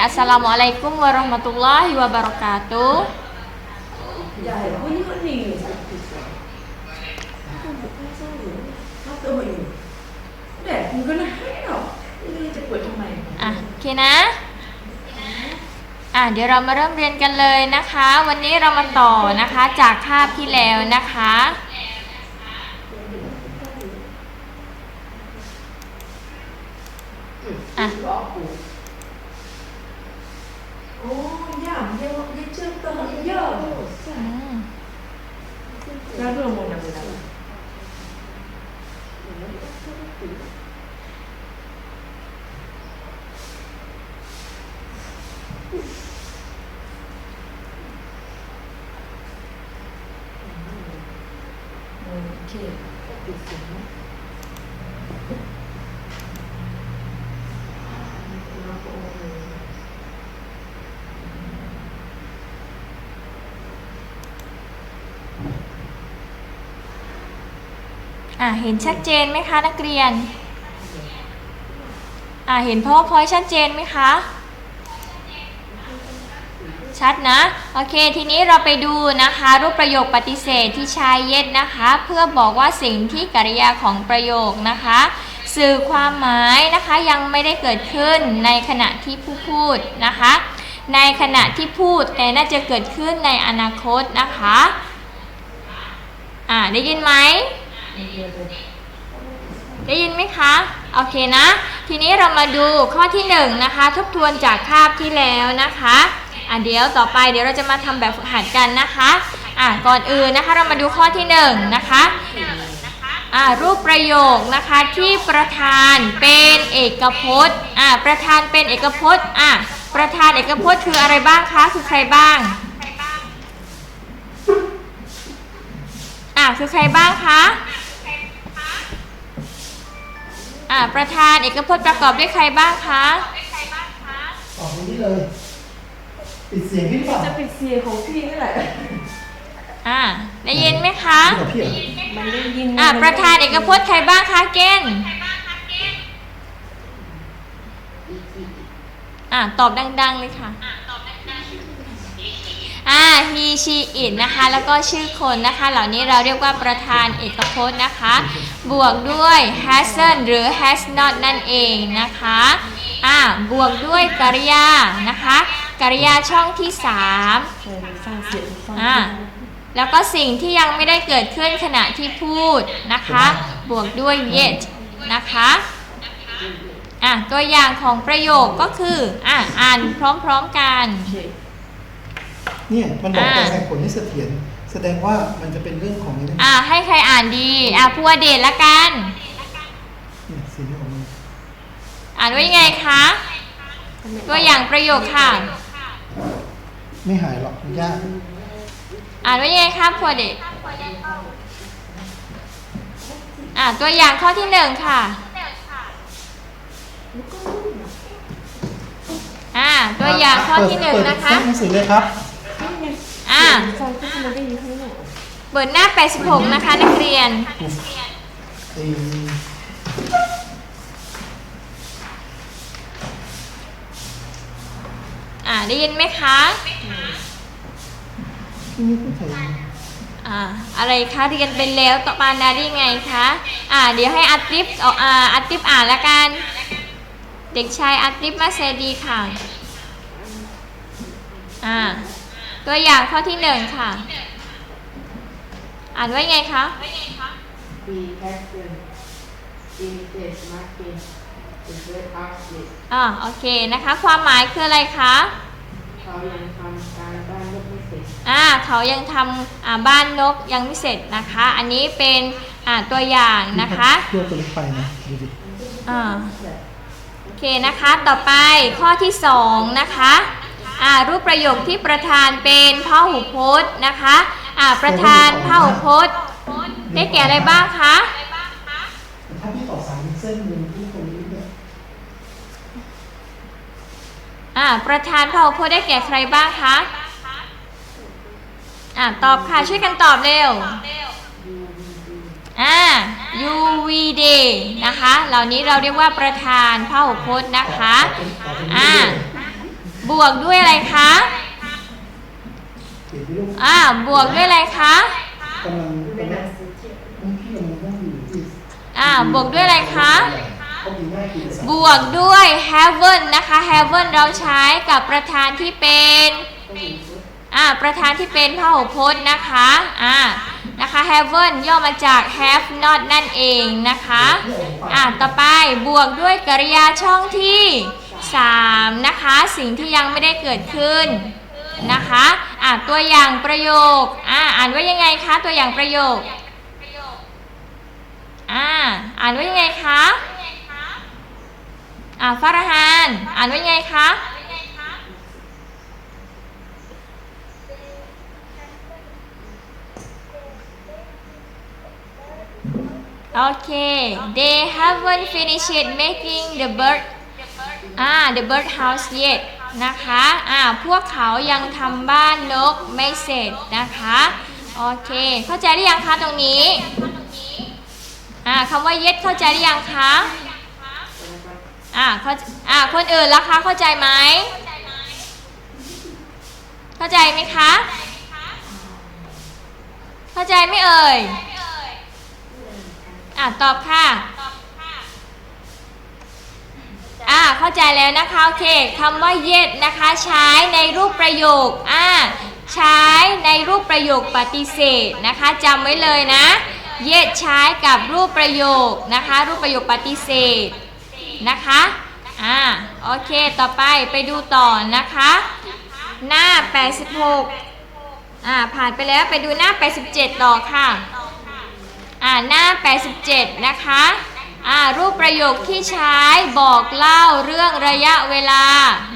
Assalamualaikum warahmatullahi wabarakatuh. อะโอเคนะอะเดี๋ยวเรามาเริ่มเรียนกันเลยนะคะ วันนี้เรามาต่อนะคะจากคาบที่แล้วนะคะอะ 나 그런 거 납니다. 이렇게. อเคปิดเสียงนะอะเห็นชัดเจนไหมคะนักเรียน อะเห็น powerpoint ชัดเจนไหมคะ ชัดนะ โอเค ทีนี้เราไปดูนะคะ รูปประโยคปฏิเสธที่ใช้เย็ดนะคะ เพื่อบอกว่าสิ่งที่กริยาของประโยคนะคะ สื่อความหมายนะคะยังไม่ได้เกิดขึ้นในขณะที่ผู้พูดนะคะ ในขณะที่พูดแต่น่าจะเกิดขึ้นในอนาคตนะคะ อ่าได้ยินไหม ได้ยินไหมคะ โอเคนะ ทีนี้เรามาดูข้อที่1นงนะคะ ทบทวนจากคาบที่แล้วนะคะอะเดี๋ยวต่อไปเดี๋ยวเราจะมาทำแบบฝึกหัดกันนะคะอะก่อนอื่นนะคะเรามาดูข้อที่1นงนะคะอะรูปประโยคนะคะที่ประธานเป็นเอกพจน์อะประธานเป็นเอกพจน์อะประธานเอกพจน์คืออะไรบ้างคะคือใครบ้างอะคือใครบ้างคะ อ่าประธานเอกพจน์ประกอบด้วยใครบ้างคะออกไปนี่เลย ปิดเสียงพี่หรือเปล่าจะปิดเสียงของพี่นี่แหละอ่าได้ยินไหมคะพี่กับพี่เหรอมันได้ยินอ่าประธานเอกพจน์ใครบ้างคะเกณฑ์อ่าตอบดัง ๆ เลยค่ะ อ่า he she it นะคะ แล้วก็ชื่อคนนะคะ เหล่านี้เราเรียกว่าประธานเอกพจน์นะคะ บวกด้วย hasn't หรือ has not นั่นเองนะคะ อ่า บวกด้วยกริยานะคะ กริยาช่องที่3เออฟังเสียงฟังอ่าแล้วก็สิ่งที่ยังไม่ได้เกิดขึ้นขณะที่พูดนะคะ บวกด้วย yet นะคะอะตัวอย่างของประโยคก็คืออะอ่านพร้อมๆกันโอ เคเนี่ยมันบอกอ่าแต่ให้ผลให้เสถียรแสดงว่ามันจะเป็นเรื่องของนี้นะอะให้ใครอ่านดี อะพัวเดชละกัน เนี่ยเสียงที่ออกมาอ่านว่ายังไงคะ ตัวอย่างประโยคค่ะ ไม่หายหรอกมันยากอ่านว่ายังไงคะพัวเดชอะตัวอย่างข้อที่หนึ่งค่ะอ่าตัวอย่างข้อที่หนึ่งเปิดนะคะ เปิดหนังสือเลยครับ เปิดหน้า 86 นะคะ นักเรียน อ่าได้ยินไหมคะ อ่าอะไรคะเรียนเป็นแล้วต่อมานาได้ยังไงคะ อ่า เดี๋ยวให้อาติฟเอาอ่าอาติฟอ่านละกัน เด็กชายอาติฟมาเซดีค่ะ อ่า ตัวอย่างข้อที่หนึ่งค่ะ อ่านว่ายังไงคะ We have been in this market to get up with อ่าโอเคนะคะ ความหมายคืออะไรคะ เขายังทำการบ้านลูกไม่เสร็จอ่าเขายังทำอ่าบ้านนกยังไม่เสร็จนะคะ อันนี้เป็นอ่าตัวอย่างนะคะตัวตัวเล็กไปนะดูดิ อ่าโอเคนะคะ ต่อไปข้อที่สองนะคะ อ่ารูปประโยคที่ประธานเป็นพหูพจน์นะคะอ่าประธานพหูพจน์ได้แก่อะไรบ้างคะถ้าพี่ต่อสายเส้นหนึ่งที่ตรงนี้เนี่ยอ่าประธานพหูพจน์ได้แก่ใครบ้างคะอ่าตอบค่ะช่วยกันตอบเร็วอ่า UVD นะคะ เหล่านี้เราเรียกว่าประธานพหูพจน์นะคะ อ่า บวกด้วยอะไรคะอ่าบวกด้วยอะไรคะกำลังกำลังต้องพี่มันต้องอยู่ที่อ่าบวกด้วยอะไรคะบวกด้วย heaven นะคะ heaven เราใช้กับประธานที่เป็นอ่าประธานที่เป็นพหูพจน์นะคะอ่านะคะ heaven ย่อมาจาก have not นั่นเองนะคะอ่าต่อไปบวกด้วยกริยาช่องที่ 3 นะคะสิ่งที่ยังไม่ได้เกิดขึ้นนะคะอ่าตัวอย่างประโยคอ่าอ่านว่ายังไงคะตัวอย่างประโยคอ่าอ่านว่ายังไงคะอ่าฟารฮานอ่านว่ายังไงคะโอเค they haven't finished making the bird อ่า the bird house yet นะคะ อ่า พวกเขายังทำบ้านนกไม่เสร็จนะคะ โอเค เข้าใจหรือยังคะตรงนี้ อ่าคำว่า yet เข้าใจหรือยังคะ อ่าเขาอ่า คนอื่นล่ะคะ เข้าใจไหม เข้าใจไหมคะ เข้าใจไหมเอ่ย อ่าตอบค่ะ อ่าเข้าใจแล้วนะคะโอเคคำว่า yet นะคะใช้ในรูปประโยคอ่าใช้ในรูปประโยคปฏิเสธนะคะจำไว้เลยนะ yet ใช้กับรูปประโยคนะคะ รูปประโยคปฏิเสธนะคะอ่าโอเคต่อไปไปดูต่อนะคะ หน้า 86อ่าผ่านไปแล้วไปดูหน้า 87 ต่อค่ะอ่าหน้า 87 นะคะ อ่ารูปประโยคที่ใช้บอกเล่าเรื่องระยะเวลา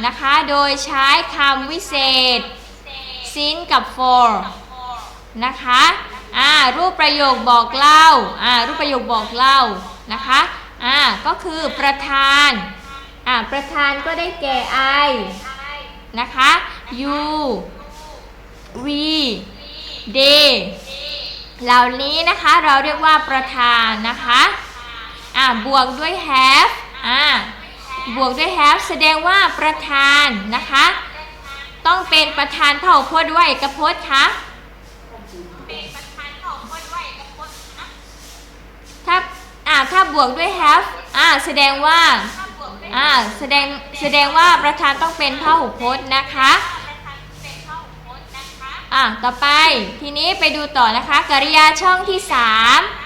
นะคะ โดยใช้คำวิเศษ since กับ for นะคะอ่ารูปประโยคบอกเล่าอ่ารูปประโยคบอกเล่านะคะอ่าก็คือประธานอ่าประธานก็ได้แก่ I นะคะ you we they เหล่านี้นะคะเราเรียกว่าประธานนะคะ อ่าบวกด้วย have อ่าบวกด้วย have แสดงว่าประธานนะคะ ต้องเป็นประธานเผ่าพจน์ด้วยเอกพจน์คะถ้าอ่าถ้าบวกด้วย have อ่าแสดงว่าอ่าแสดงแสดงว่าประธานต้องเป็นพหูพจน์นะคะอะต่อไปทีนี้ไปดูต่อนะคะกริยาช่องที่3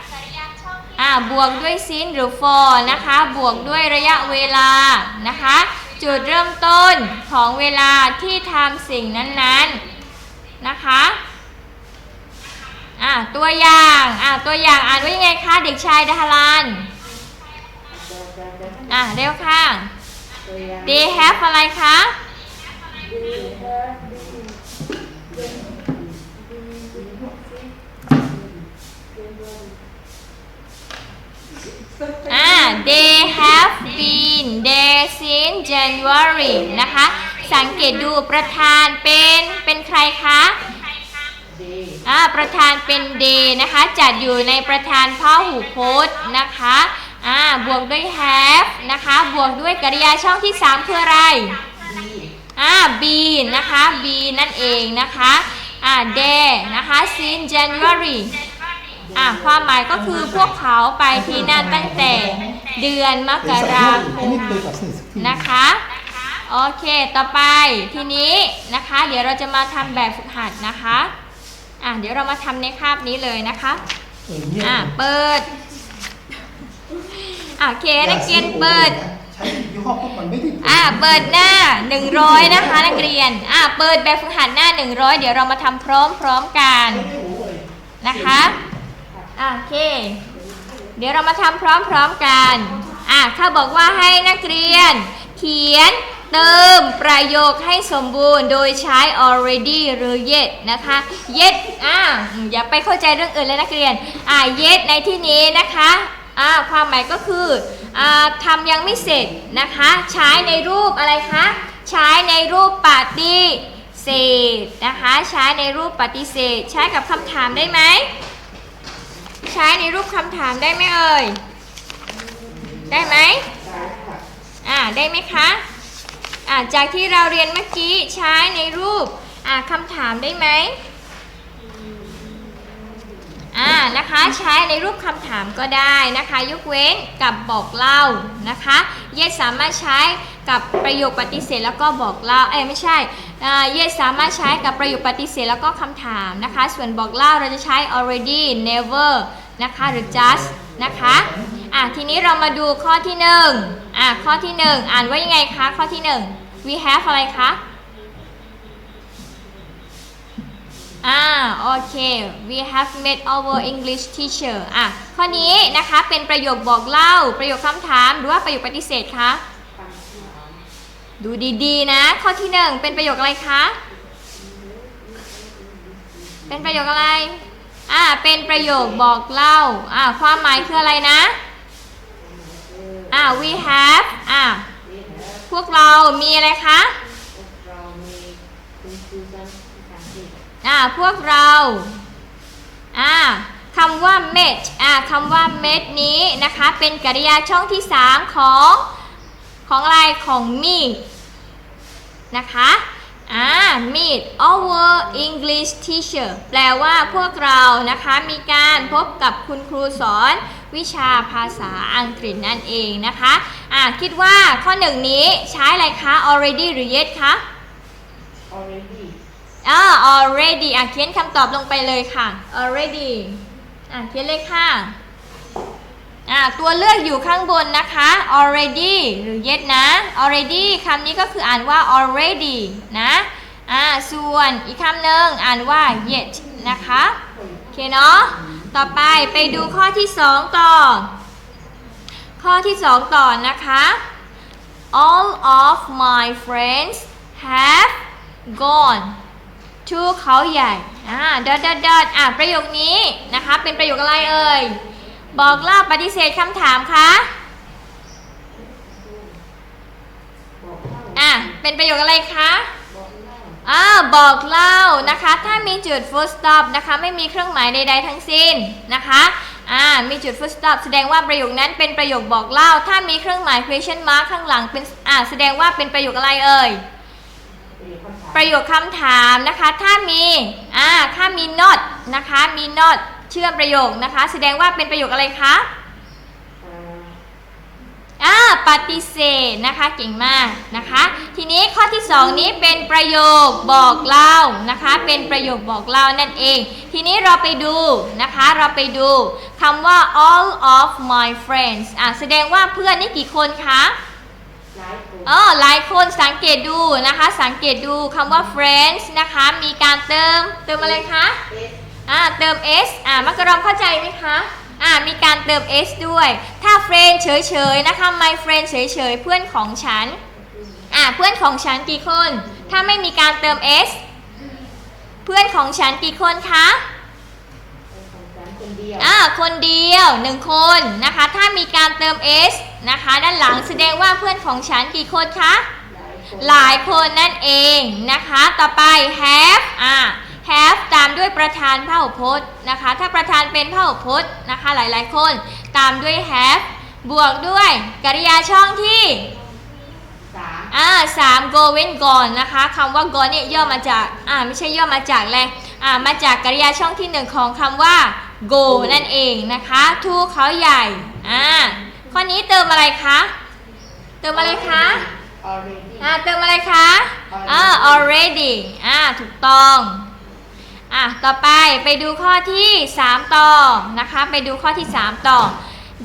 อ่าบวกด้วย since หรือ for นะคะ บวกด้วยระยะเวลานะคะ จุดเริ่มต้นของเวลาที่ทำสิ่งนั้นๆนะคะอ่าตัวอย่างอ่าตัวอย่างอ่านว่ายังไงคะเด็กชายดารันอ่าเร็วค่ะ they have อะไรคะ อ่า they have been there since January นะคะ สังเกตดูประธานเป็นเป็นใครคะอ่าประธานเป็น day นะคะ จัดอยู่ในประธานพ่อหูพจน์นะคะอ่าบวกด้วย have นะคะ บวกด้วยกริยาช่องที่ 3 คืออะไรอ่า be นะคะ be นั่นเองนะคะอ่า there นะคะ since January อ่าความหมายก็คือพวกเขาไปที่นั่นตั้งแต่เดือนมกราคอันมนะคะ โอเค ต่อไปทีนี้นะคะ เดี๋ยวเราจะมาทำแบบฝึกหัดนะคะ อ่าเดี๋ยวเรามาทำในคาบนี้เลยนะคะ อ่าเปิด อ่าโอเคนักเรียนเปิด ใช้ยี่ห้อพวกมันไม่ได้อ่าเปิดหน้า 100 นะคะ นักเรียน อ่าเปิดแบบฝึกหัดหน้า 100 เดี๋ยวเรามาทำพร้อมๆกันไม่ได้รู้เลยนะคะ โอเค เดี๋ยวเรามาทำพร้อมๆกันอะเขาบอกว่าให้นักเรียน เขียนเติมประโยคให้สมบูรณ์โดยใช้ already หรือ yet นะคะ yet อะอย่าไปเข้าใจเรื่องอื่นเลยนักเรียน อะ yet ในที่นี้นะคะอ่าความหมายก็คืออ่าทำยังไม่เสร็จนะคะ ใช้ในรูปอะไรคะ ใช้ในรูปปฏิเสธนะคะ ใช้ในรูปปฏิเสธ ใช้กับคำถามได้ไหม ช้ในรูปคำถามได้ไหมเอ่ย ได้ไหมได้ค่ะอ่าได้ไหมคะอะจากที่เราเรียนเมื่อกี้ใช้ในรูปอะคำถามได้ไหมอ่านะคะใช้ในรูปคำถามก็ได้นะคะ ยกเว้นกับบอกเล่านะคะ yes สามารถใช้กับประโยคปฏิเสธแล้วก็บอกเล่าเอ้ยไม่ใช่อ่า yes สามารถใช้กับประโยคปฏิเสธแล้วก็คำถามนะคะ ส่วนบอกเล่าเราจะใช้ already never นะคะหรือ just นะคะอะทีนี้เรามาดูข้อที่หนึ่งอะข้อที่หนึ่งอ่านว่ายังไงคะ ข้อที่หนึ่ง we have อะไรคะอ่าโอเค we have met our English teacher อะข้อนี้นะคะเป็นประโยคบอกเล่า ประโยคคำถามหรือว่าประโยคปฏิเสธคะดูดีๆนะ ข้อที่หนึ่งเป็นประโยคอะไรคะ เป็นประโยคอะไร อ่าเป็นประโยคบอกเล่าอ่าความหมายคืออะไรนะอ่า we have อ่าพวกเรามีอะไรคะอ่าพวกเราอ่าคำว่า met อ่าคำว่า met นี้นะคะ เป็นกริยาช่องที่ 3 ของ ของอะไรของ meet นะคะ อ่า meet our English teacher แปลว่าพวกเรานะคะมีการพบกับคุณครูสอนวิชาภาษาอังกฤษนั่นเองนะคะอ่าคิดว่าข้อหนึ่งนี้ใช้อะไรคะ already หรือ yet คะ already อ่า already อะเขียนคำตอบลงไปเลยค่ะ already อะเขียนเลยค่ะ อ่าตัวเลือกอยู่ข้างบนนะคะ already หรือ yet นะ already คำนี้ก็คืออ่านว่า already นะอ่าส่วนอีกคำหนึ่งอ่านว่า yet นะคะโอเคเนาะต่อไปไปดูข้อที่ 2 ต่อ ข้อที่ 2 ต่อนะคะ all of my friends have gone to เขาใหญ่อ่าดอดดอดดอดอ่าประโยคนี้นะคะ เป็นประโยคอะไรเอ่ย บอกเล่าปฏิเสธคำถามคะอ่าอะเป็นประโยคอะไรคะอ่าบอกเล่านะคะ ถ้ามีจุด full stop นะคะ ไม่มีเครื่องหมายใดๆทั้งสิ้นนะคะอ่ามีจุด full stop แสดงว่าประโยคนั้นเป็นประโยคบอกเล่า ถ้ามีเครื่องหมาย question mark ข้างหลังเป็นอ่าแสดงว่าเป็นประโยคอะไรเอ่ยประโยคคำถามประโยคคำถามนะคะ ถ้ามีอ่าถ้ามี not นะคะมี not เชื่อมประโยคนะคะ แสดงว่าเป็นประโยคอะไรคะเอ่ออ่าปฏิเสธนะคะเก่งมากนะคะ ทีนี้ข้อที่ 2 นี้เป็นประโยคบอกเล่านะคะ เป็นประโยคบอกเล่านั่นเอง ทีนี้เราไปดูนะคะ เราไปดูคำว่า all of my friends อ่าแสดงว่าเพื่อนนี่กี่คนคะหลายคนอ๋อหลายคนสังเกตดูนะคะ สังเกตดูคำว่า friends นะคะ มีการเติมเติมอะไรคะเอสอ่าเติม s อ่ามักกะรองเข้าใจไหมคะอ่ามีการเติม s ด้วย ถ้า friend เฉยๆนะคะ my friend เฉยๆเพื่อนของฉันอ่าเพื่อนของฉันกี่คน ถ้าไม่มีการเติม s เพื่อนของฉันกี่คนคะเป็นของฉันคนเดียวอ่าคนเดียวหนึ่งคนนะคะ ถ้ามีการเติม s นะคะ ด้านหลังแสดงว่าเพื่อนของฉันกี่คนคะหลายคนหลายคนนั่นเองนะคะ ต่อไป have อ่า have ตามด้วยประธานพหูพจน์นะคะ ถ้าประธานเป็นพหูพจน์นะคะ หลายๆ คนตามด้วย have บวกด้วยกริยาช่องที่สามอ่าสาม go when gone นะคะคำว่า gone เนี่ยย่อมาจากอ่าไม่ใช่ย่อมาจากอะไรอ่ามาจากกริยาช่องที่หนึ่งของคำว่า go นั่นเองนะคะ to เขาใหญ่อ่าข้อนี้เติมอะไรคะเติมอะไรคะ already อ่าเติมอะไรคะอ่า already อ่าถูกต้องอะ ต่อไปไปดูข้อที่ 3 ต่อนะคะ ไปดูข้อที่ 3 ต่อ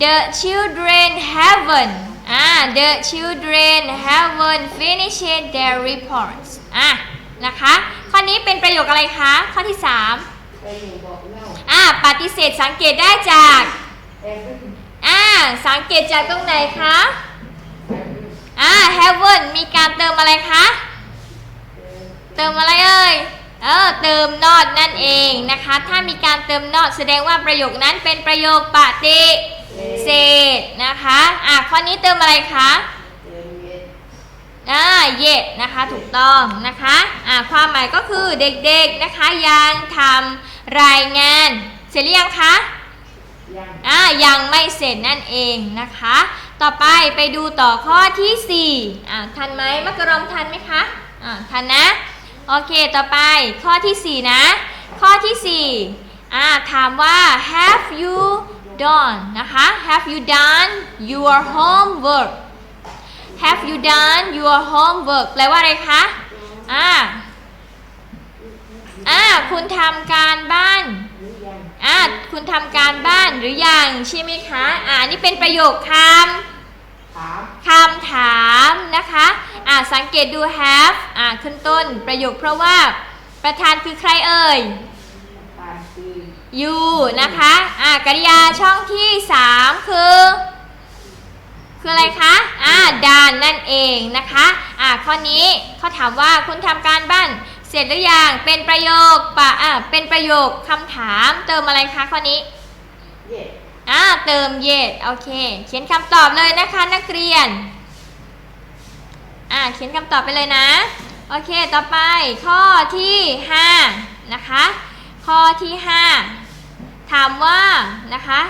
the children haven't อ่า the children haven't finished their reports อะนะคะ ข้อนี้เป็นประโยคอะไรคะ ข้อที่ 3 อ่าปฏิเสธสังเกตได้จากอ่าสังเกตจากตรงไหนคะอ่า haven't มีการเติมอะไรคะ เติมอะไรเอ่ย เออเติม not นั่นเองนะคะ ถ้ามีการเติม not แสดงว่าประโยคนั้นเป็นประโยคปฏิเสธนะคะอะข้อนี้เติมอะไรคะเติมเย็นอ่า yes นะคะถูกต้องนะคะอะความหมายก็คือเด็กๆนะคะยังทำรายงาน เสร็จหรือยังคะยังอ่ายังไม่เสร็จนั่นเองนะคะ ต่อไปไปดูต่อข้อที่4อ่าทันไหมมักกะรอมทันไหมคะอ่าทันนะ โอเค ต่อไปข้อที่ 4 นะ ข้อที่4อ่าถามว่า have you done นะคะ have you done your homework have you done your homework แปลว่าอะไรคะอ่าอ่าคุณทำการบ้านอ่าคุณทำการบ้านหรือยังใช่ไหมคะ อ่านี่เป็นประโยคคถามำ คำถามนะคะอ่าสังเกตดู have อ่าขึ้นต้นประโยคเพราะว่าประธานคือใครเอ่ยการคือ you นะคะอ่ากริยาช่องที่ 3 คือ คืออะไรคะอ่า done นั่นเองนะคะอ่าข้อนี้เขาถามว่าคุณทำการบ้านเสร็จหรือยังเป็นประโยคปะอ่าเป็นประโยคคำถามเติมอะไรคะข้อนี้เย่ อ่าเติม yes โอเค เขียนคำตอบเลยนะคะนักเรียน อ่าเขียนคำตอบไปเลยนะ โอเค ต่อไปข้อที่5นะคะ ข้อที่ 5 ถามว่านะคะ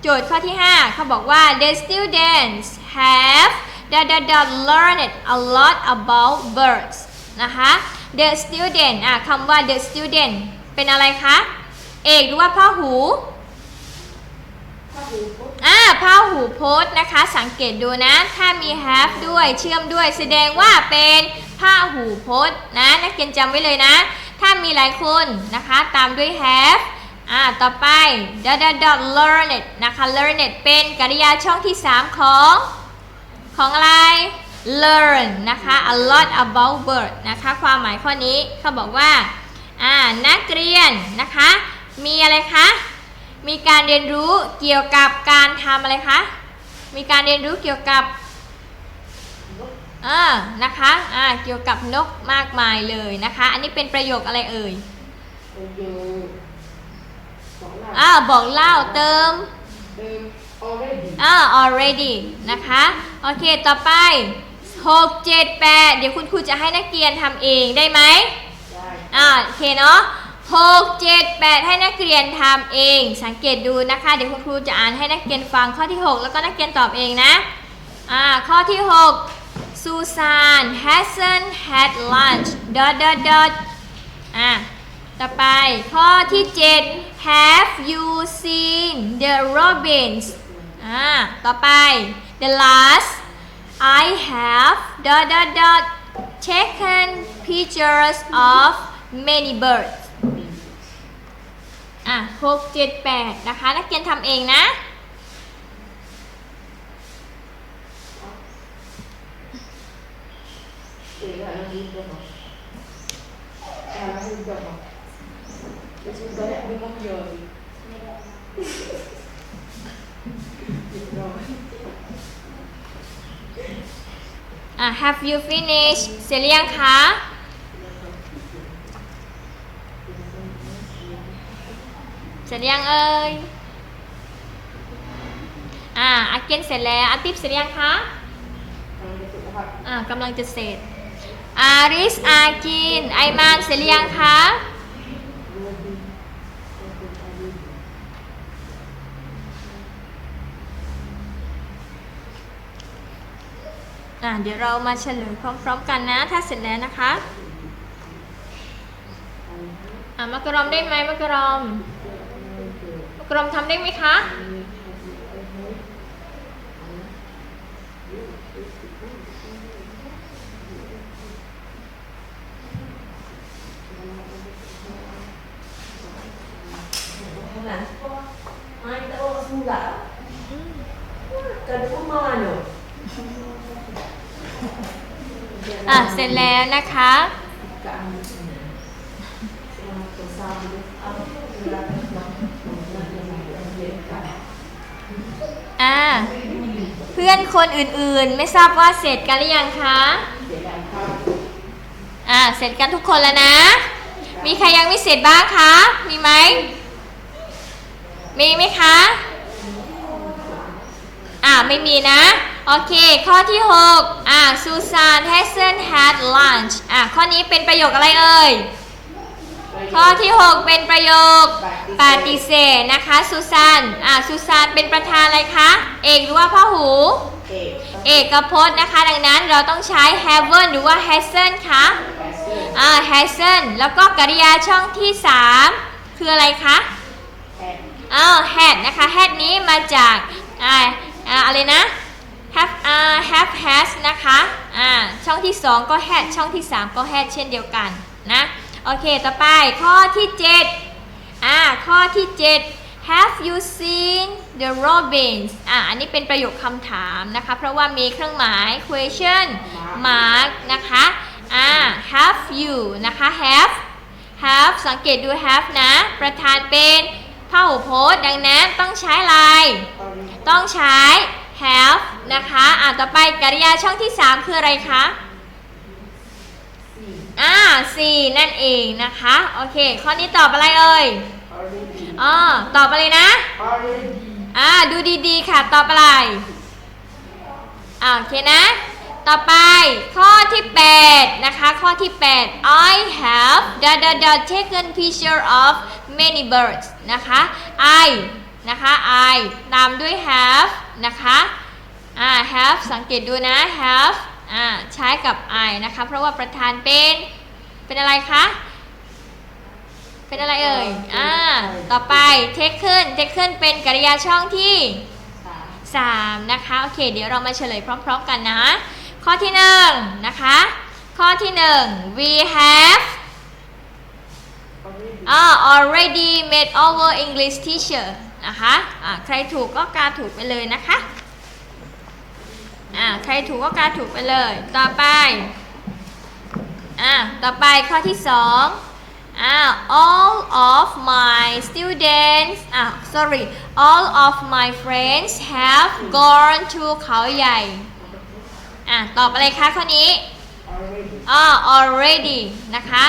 โจทย์ข้อที่ 5 เขาบอกว่า the students have the the the learned a lot about birds นะคะ the student อะคำว่า the student เป็นอะไรคะ เอกหรือว่าพ่อหู อ่าผ้าหูพจน์นะคะ สังเกตดูนะ ถ้ามี have ด้วยเชื่อมด้วย แสดงว่าเป็นผ้าหูพจน์นะ นักเรียนจำไว้เลยนะ ถ้ามีหลายคนนะคะ ตามด้วย have อ่า ต่อไป dot dot dot learned นะคะ learned เป็นกริยาช่องที่ 3 ของ ของอะไร learn นะคะ a lot about bird นะคะ ความหมายข้อนี้เขาบอกว่า อ่า นักเรียนนะคะ มีอะไรคะ มีการเรียนรู้เกี่ยวกับการทำอะไรคะ มีการเรียนรู้เกี่ยวกับนกอ่านะคะ อ่า เกี่ยวกับนกมากมายเลยนะคะ อันนี้เป็นประโยคอะไรเอ่ยประโยคสองหน้าอ่าบอกเล่าเติมเติม already อ่า already นะคะ โอเค ต่อไป 6 7 8 เดี๋ยวคุณครูจะให้นักเรียนทำเองได้ไหมได้อ่า โอเคเนาะ หกเจ็ดแปดให้นักเรียนทำเอง สังเกตดูนะคะ เดี๋ยวคุณครูจะอ่านให้นักเรียนฟังข้อที่ 6 แล้วก็นักเรียนตอบเองนะอ่าข้อที่ 6 Susan hasn't had lunch dot dot dot อ่าต่อไปข้อที่ 7 Have you seen the robins อ่าต่อไป the last I have dot dot dot taken pictures of many birds อะหกเจ็ดแปดนะคะ นักเรียนทำเองนะเอ๋แล้วนี่ก็บอกแล้วนี่ก็บอกจะชิมก็ได้ไม่ต้องเยอะเรียบร้อยอะ have you finished เสร็จหรือยังคะ เสร็จยังเอ่ย อะอาเกนเสร็จแล้วอาติปเสร็จยังคะอะกำลังจะเสร็จ อาริสอากิน ไอมานเสร็จยังคะอะเดี๋ยวเรามาเฉลยพร้อม ๆ กันนะ ถ้าเสร็จแล้วนะคะ อะมักกะรอมได้ไหมมักกะรอม กรมทำได้ไหมคะ อะ เสร็จแล้วนะคะ อ่าเพื่อนคนอื่นๆ ไม่ทราบว่าเสร็จกันหรือยังคะเสียดายครับอ่าเสร็จกันทุกคนแล้วนะ มีใครยังไม่เสร็จบ้างคะ มีไหมมีไหมคะอ่าไม่มีนะ โอเค ข้อที่ 6อ่า Susan hasn't had lunch อ่าข้อนี้เป็นประโยคอะไรเอ่ย ข้อที่ 6 เป็นประโยคปฏิเสธนะคะซูซานอ่าซูซานเป็นประธานอะไรคะเอกหรือว่าพ่อหูพเอกเอกพจน์นะคะ ดังนั้นเราต้องใช้ haven หรือว่า hasn't คะแปดเสื้ออ่า hasn't แล้วก็กริยาช่องที่ 3 คืออะไรคะแปดอ้าว had นะคะ had นี้มาจากอ่าอ่าอะไรนะ have อ่า have has นะคะอ่าช่องที่ 2 ก็ had ช่องที่ 3 ก็ had เช่นเดียวกันนะ โอเค ต่อไปข้อที่ 7 อ่า ข้อที่ 7 have you seen the robins อ่าอันนี้เป็นประโยคคำถามนะคะ เพราะว่ามีเครื่องหมาย question mark นะคะ อ่า have you นะคะ have have สังเกตดู have นะ ประธานเป็นพหูพจน์ดังนั้นต้องใช้อะไรต้องใช้ have นะคะ อ่าต่อไปกริยาช่องที่ 3 คืออะไรคะ อ่าสี่นั่นเองนะคะ โอเค ข้อนี้ตอบอะไรเอ่ยออริดีอ๋อตอบอะไรนะออริดีอ่าดูดีๆค่ะตอบอะไรอ่าโอเคนะ ต่อไปข้อที่ 8 นะคะ ข้อที่ 8 I have dot dot dot taken picture of many birds นะคะ I นะคะ I ตามด้วย have นะคะอ่า have สังเกตดูนะ have อ่าใช้กับ I นะคะ เพราะว่าประธานเป็นเป็นอะไรคะเป็นอะไรเอ่ยอ่าต่อไป taken taken เป็นกริยาช่องที่สาม3นะคะ โอเค เดี๋ยวเรามาเฉลยพร้อม ๆ กันนะ ข้อที่1นะคะ ข้อที่ 1 we have ออริดีอ่า already made our English teacher นะคะอ่าใครถูกก็กาถูกไปเลยนะคะ อ่าใครถูกก็การถูกไปเลย ต่อไปอ่าต่อไปข้อที่2อ่า all of my students อ่า sorry all of my friends have gone to เขาใหญ่อ่าตอบอะไรคะข้อนี้อ่า already นะคะ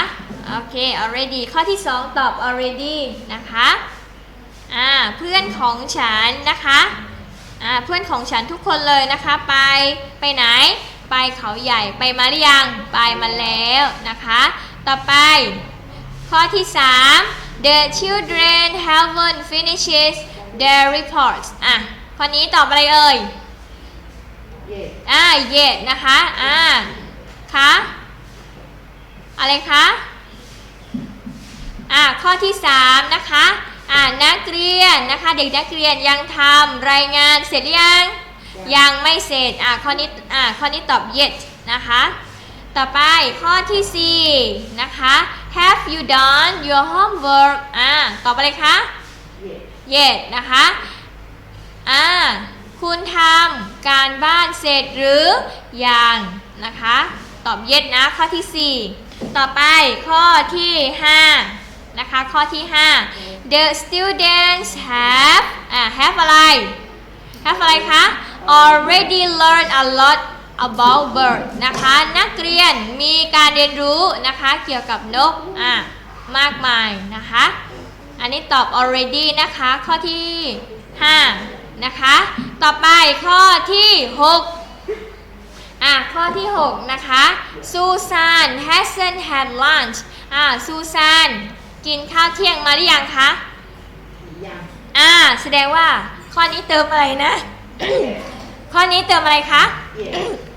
โอเค already ข้อที่2ตอบ already นะคะอ่าเพื่อนของฉันนะคะ อ่าเพื่อนของฉันทุกคนเลยนะคะไปไปไหน ไปเขาใหญ่ไปมาหรือยังไปมาแล้วนะคะ ต่อไป ข้อที่ 3 the children haven't finished their reports อะข้อนี้ตอบอะไรเอ่ยเย่อ่า yet นะคะอ่าคะอะไรคะอ่าข้อที่ 3 นะคะ อ่านักเรียนนะคะ เด็กนักเรียนยังทำรายงานเสร็จหรือยัง ยังไม่เสร็จอ่าข้อนี้อ่าข้อนี้ตอบ yet นะคะ ต่อไปข้อที่4นะคะ have you done your homework อ่าตอบอะไรคะเย่ yes นะคะอ่าคุณทำการบ้านเสร็จหรือยังนะคะ ตอบ yes นะข้อที่ 4 ต่อไปข้อที่ 5 นะคะ ข้อที่ 5 the students have อ่า have อะไร have อะไรคะ already learned a lot about bird นะคะ นักเรียนมีการเรียนรู้นะคะ เกี่ยวกับนกอ่ามากมายนะคะ อันนี้ตอบ already นะคะ ข้อที่ 5 นะคะ ต่อไปข้อที่ 6อะข้อที่ 6 นะคะ Susan hasn't had lunch อ่า Susan กินข้าวเที่ยงมาหรือยังคะยังอ่า แสดงว่า ข้อนี้เติมอะไรนะ ข้อนี้เติมอะไรคะเย่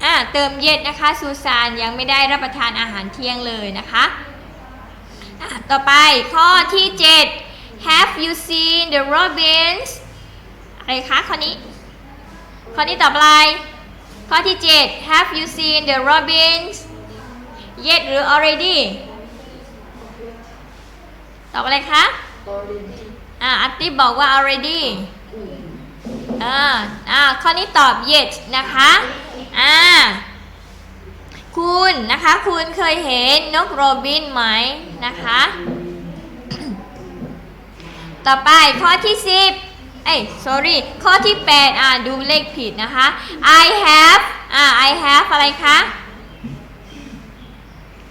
อ่า เติมเย็ดนะคะ ซูซานยังไม่ได้รับประทานอาหารเที่ยงเลยนะคะอะต่อไปข้อที่ 7 Have you seen the robins อะไรคะข้อนี้ ข้อนี้ตอบอะไร ข้อที่ 7 Have you seen the robins yet หรือ already ตอบอะไรคะออริดีอ่าอัตติบอกว่า already อืมอ่าอ่าข้อนี้ตอบ yes นะคะอ่าคุณนะคะ คุณเคยเห็นนกโรบินไหมนะคะ ต่อไปข้อที่10เอ้ย sorry ข้อที่8อ่าดูเลขผิดนะคะ I have อ่า I have อะไรคะ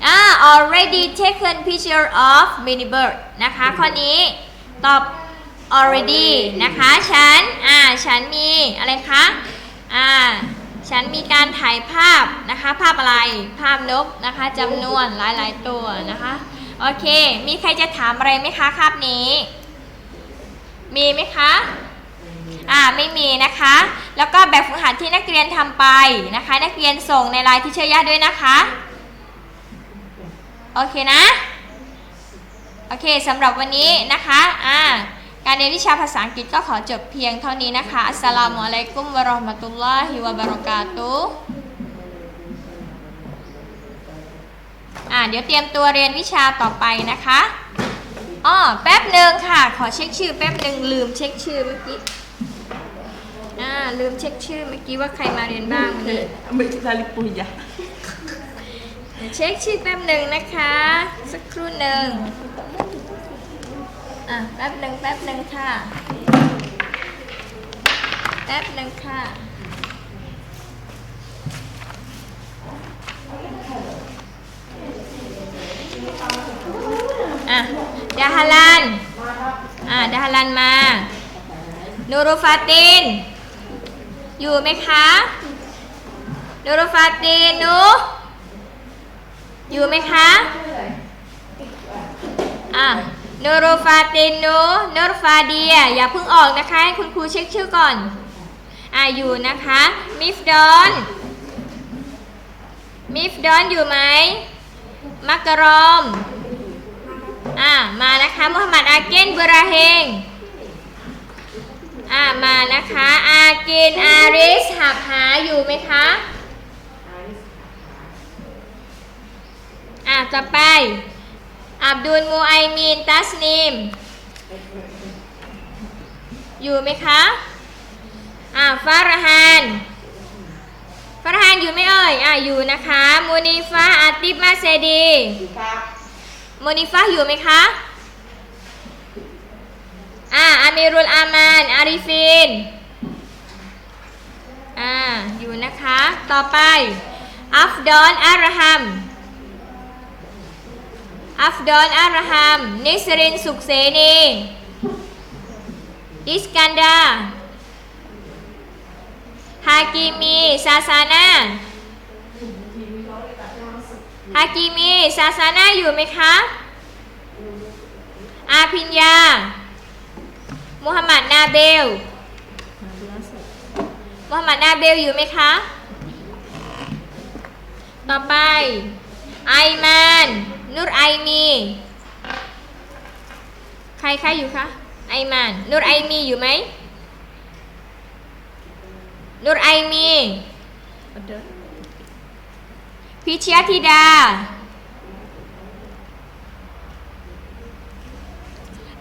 อ่า already taken picture of mini bird นะคะ ข้อนี้ตอบ already นะคะ ฉัน อ่า ฉันมีอะไรคะ อ่า ฉันมีการถ่ายภาพนะคะ ภาพอะไร ภาพนกนะคะจำนวนหลายๆตัวนะคะ โอเค มีใครจะถามอะไรไหมคะคาบนี้ มีไหมคะอ่าไม่มีนะคะ แล้วก็แบบฝึกหัดที่นักเรียนทำไปนะคะ นักเรียนส่งในไลน์ที่เชย่าด้วยนะคะ โอเคนะ โอเคสำหรับวันนี้นะคะอ่าการเรียนวิชาภาษาอังกฤษก็ขอจบเพียงเท่านี้นะคะ อัสสลามุอะลัยกุมวะราะห์มะตุลลอฮิวะบะเราะกาตุอ่าเดี๋ยวเตรียมตัวเรียนวิชาต่อไปนะคะอ๋อแป๊บหนึ่งค่ะ ขอเช็คชื่อแป๊บหนึ่งลืมเช็คชื่อเมื่อกี้อ่าลืมเช็คชื่อเมื่อกี้ว่าใครมาเรียนบ้างวันนี้ Ambil kita tali pun ya. เดี๋ยวเช็คชื่อแป๊บหนึ่งนะคะ สักครู่หนึ่งอะแป๊บหนึ่งแป๊บหนึ่งค่ะ แป๊บหนึ่งค่ะอะดาฮาลันอะดาฮาลันมานูรุฟาติน อยู่ไหมคะนูรุฟาตินนู อยู่ไหมคะ อะนูโรฟาตินโนูนรฟาเดีย อย่าเพิ่งออกนะคะ ให้คุณครูเช็คชื่อก่อน อะอยู่นะคะ มิฟดอน มิฟดอนอยู่ไหม มักกะรอม อะมานะคะมุฮัมมัดอาเกนบราเฮงอะมานะคะ อาเกนอาริสหับหาอยู่ไหมคะ อะ ต่อไป อับดุลมูไอมีน ตัสนิมอยู่ไหมคะ อะฟารฮานฟารฮานอยู่ไหมเอ่ย อะอยู่นะคะ มูนิฟาอาติบมาเซดีมูนิฟาอยู่ไหมคะอะอามิรุลอามานอาริฟิน อ่า อยู่นะคะ ต่อไป อัฟดอนอารฮัม อัฟดอนอารฮัมนิสรินสุขเสนีอิสกันดาฮากิมีซาซานาฮากิมีซาซานาอยู่ไหมคะอาพิญญามุฮัมมัดนาเบลมุฮัมมัดนาเบลอยู่ไหมคะ ต่อไป ไอมาน นุรไอมี ใครใครอยู่คะไอมานนุรไอมีอยู่ไหมนุรไอมีพิชยธิดา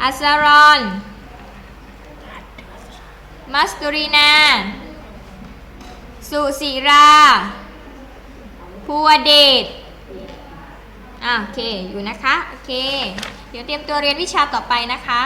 อัสรอน มัสตุรินา สุศิรา ภูวเดช อะโอเคอยู่นะคะ โอเค เดี๋ยวเตรียมตัวเรียนวิชาต่อไปนะคะ